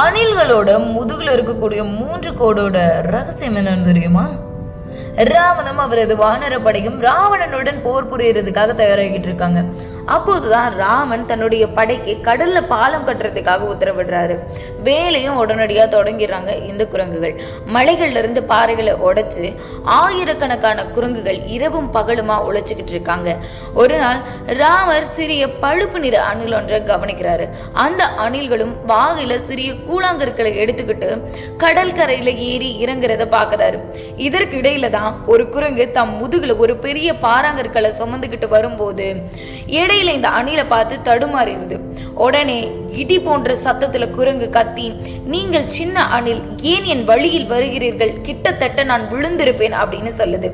அணில்களோட முதுகுல இருக்கக்கூடிய மூன்று கோடோட ரகசியம் என்னன்னு தெரியுமா? ராவணம் அவரது வானரப்படையும் ராவணனுடன் போர் புரியறதுக்காக தயாராகிட்டு இருக்காங்க. அப்போதுதான் ராமன் தன்னுடைய படைக்கு கடல்ல பாலம் கட்டுறதுக்காக உத்தரவிடுறாரு. வேலையும் உடனடியா தொடங்கிடுறாங்க இந்த குரங்குகள். மலைகள்ல இருந்து பாறைகளை உடைச்சு ஆயிரக்கணக்கான குரங்குகள் இரவும் பகலுமா உழைச்சுக்கிட்டு இருக்காங்க. ஒரு நாள் ராமர் சிறிய பழுப்பு நிற அணில் ஒன்றை கவனிக்கிறாரு. அந்த அணில்களும் வாயில சிறிய கூழாங்கற்களை எடுத்துக்கிட்டு கடல் கரையில ஏறி இறங்குறத பாக்குறாரு. இதற்கு இடையில தான் ஒரு குரங்கு தம் முதுகுல ஒரு பெரிய பாறாங்கற்களை சுமந்துக்கிட்டு வரும்போது இடையில இந்த அணிலை பார்த்து தடுமாறியது. உடனே இடி போன்ற சத்தத்துல குரங்கு கத்தி நீங்கள் சின்ன அணில் ஏன் என் வழியில் வருகிறீர்கள்? கிட்டத்தட்ட நான் விழுந்திருப்பேன் அப்படின்னு சொல்லுது.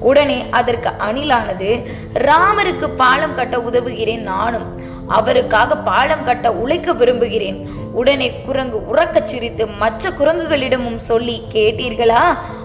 உடனே அதற்கு அணிலானது ராமருக்கு பாலம் கட்ட உதவுகிறேன் நானும். அவருக்காக பாலம் கட்ட உழைக்க விரும்புகிறேன். உடனே குரங்கு உறக்கச் சிரித்து மற்ற குரங்குகளிடமும் சொல்லி கேட்டீர்களா?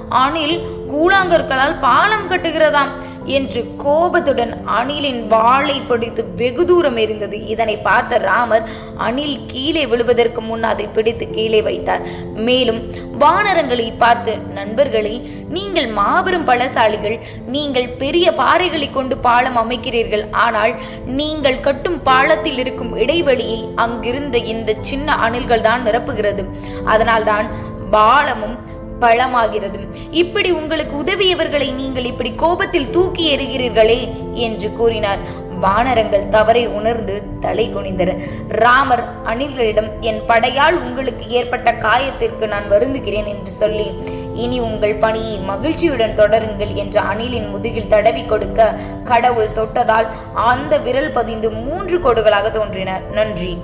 அணில் கூழாங்கற்களால் பாலம் கட்டுகிறதாம். என்று கோபத்துடன் அணிலின் வாளை பிடித்து வெகு தூரம் எறிந்தது. இதனை பார்த்த ராமர் அணில் கீழே விழுவதற்கு முன் அதை பிடித்து கீழே வைத்தார். மேலும் வானரங்களை பார்த்து நண்பர்களே நீங்கள் மாபெரும் பலசாலிகள் நீங்கள் பெரிய பாறைகளை கொண்டு பாலம் அமைக்கிறீர்கள். ஆனால் நீங்கள் கட்டும் பாலத்தில் இருக்கும் இடைவெளியை அங்கிருந்த இந்த சின்ன அணில்கள் தான் நிரப்புகிறது. அதனால்தான் பாலமும் பழமாகிறது. இப்படி உங்களுக்கு உதவியவர்களை நீங்கள் இப்படி கோபத்தில் தூக்கி எறிகிறீர்களே என்று கூறினார். வானரங்கள் தவறை உணர்ந்து தலை குனிந்தனர் ராமர் அணில்களிடம் என் படையால் உங்களுக்கு ஏற்பட்ட காயத்திற்கு நான் வருந்துகிறேன் என்று சொல்லி இனி உங்கள் பணியை மகிழ்ச்சியுடன் தொடருங்கள் என்ற அணிலின் முதுகில் தடவி கொடுக்க கடவுள் தொட்டதால் அந்த விரல் பதிந்து மூன்று கோடுகளாக தோன்றின. நன்றி.